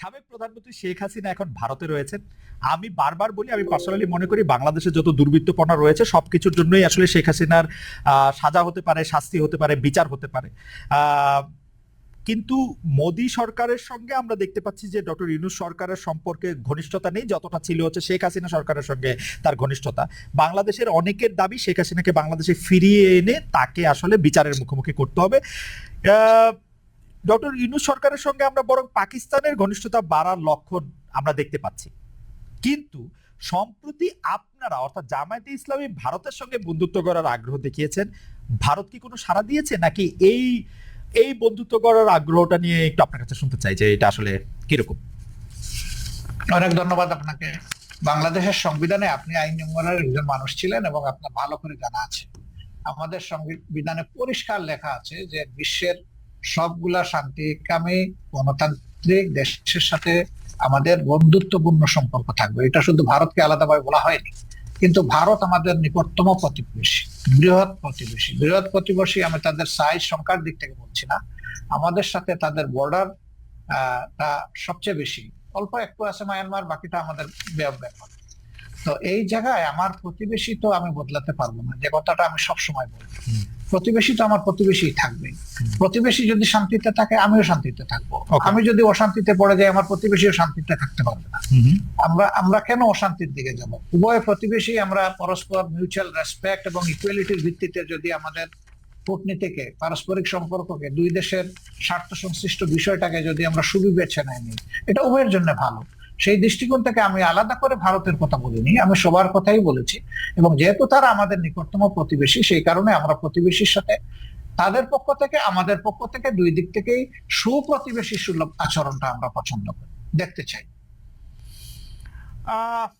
সাবেক প্রধানমন্ত্রী শেখ হাসিনা এখন ভারতে রয়েছেন। আমি বারবার বলি, আমি পার্সোনালি মনে করি বাংলাদেশে যত দুর্বৃত্তপনা রয়েছে সব কিছুর জন্যই আসলে শেখ হাসিনার সাজা হতে পারে, শাস্তি হতে পারে, বিচার হতে পারে। কিন্তু মোদী সরকারের সঙ্গে আমরা দেখতে পাচ্ছি যে ডক্টর ইউনুস সরকারের সম্পর্কে ঘনিষ্ঠতা নেই, যতটা ছিল হচ্ছে শেখ হাসিনা সরকারের সঙ্গে তার ঘনিষ্ঠতা। বাংলাদেশের অনেকের দাবি, শেখ হাসিনাকে বাংলাদেশে ফিরিয়ে এনে তাকে আসলে বিচারের মুখোমুখি করতে হবে। ডক্টর ইউনুস সরকারের সঙ্গে আমরা বরং পাকিস্তানের ঘনিষ্ঠতা বাড়ার লক্ষণ আমরা দেখতে পাচ্ছি। কিন্তু সম্প্রতি আপনারা, অর্থাৎ জামায়াতে ইসলামী ভারতের সঙ্গে বন্ধুত্ব করার আগ্রহ দেখিয়েছেন, ভারত কি কোনো সাড়া দিয়েছে? নাকি এই এই বন্ধুত্ব করার আগ্রহটা নিয়ে একটু আপনার কাছে শুনতে চাই যে এটা আসলে কীরকম? অনেক ধন্যবাদ আপনাকে। বাংলাদেশের সংবিধানে আপনি আইন জঙ্গলের একজন মানুষ ছিলেন এবং আপনার ভালো করে জানা আছে। আমাদের সংবিধানে পরিষ্কার লেখা আছে যে বিশ্বের সবগুলা শান্তিকামী গণতান্ত্রিক দেশের সাথে আমাদের বন্ধুত্বপূর্ণ সম্পর্ক থাকবে। এটা শুধু ভারতকে আলাদাভাবে বলা হয়নি। কিন্তু ভারত আমাদের নিকটতম প্রতিবেশী, বৃহৎ প্রতিবেশী। বৃহৎ প্রতিবেশী আমি তাদের সাইজ সংখ্যার দিক থেকে বলছি না। আমাদের সাথে তাদের বর্ডার তা সবচেয়ে বেশি। অল্প একটু আছে মায়ানমার বাকিটা আমাদের ব্যাপ ব্যাপার তো এই জায়গায় আমার প্রতিবেশী তো আমি বদলাতে পারব না, যে কথাটা আমি সবসময় বলি। প্রতিবেশী তো আমার প্রতিবেশী থাকবে। প্রতিবেশী যদি শান্তিতে থাকে আমিও শান্তিতে থাকব। আমি যদি অশান্তিতে পড়ে যাই আমার প্রতিবেশীও শান্তিতে থাকতে পারবে না। আমরা আমরা কেন অশান্তির দিকে যাব? উভয় প্রতিবেশী আমরা পরস্পর মিউচুয়াল রেসপেক্ট এবং ইকুয়ালিটির ভিত্তিতে যদি আমাদের কূটনীতিকে পারস্পরিক সম্পর্ককে দুই দেশের স্বার্থ সংশ্লিষ্ট বিষয়টাকে যদি আমরা সুবিবেচনায় নিই এটা উভয়ের জন্য ভালো। সেই দৃষ্টিকোণ থেকে আমি আলাদা করে ভারতের কথা বলিনি আমি সবার কথাই বলেছি। এবং যেহেতু তারা আমাদের নিকটতম প্রতিবেশী সেই কারণে আমরা প্রতিবেশীর সাথে তাদের পক্ষ থেকে আমাদের পক্ষ থেকে দুই দিক থেকেই সুপ্রতিবেশী সুলভ আচরণটা আমরা পছন্দ করি দেখতে চাই। আহ,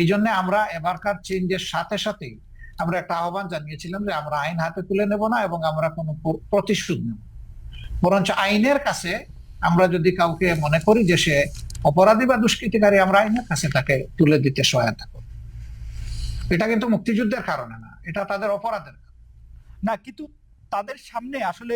এই জন্য আমরা এবারকার চেঞ্জের সাথে সাথেই আমরা একটা আহ্বান জানিয়েছিলাম যে আমরা আইন হাতে তুলে নেব না এবং আমরা কোনো প্রতিশোধ নেব। বরঞ্চ আইনের কাছে আমরা যদি কাউকে মনে করি যে সে অপরাধী বা দুষ্কৃতিকারী, আমরা আইনের কাছে তাকে তুলে দিতে সহায়তা করি এটা কিন্তু মুক্তিযুদ্ধের কারণে না, এটা তাদের অপরাধের। না, কিন্তু তাদের সামনে আসলে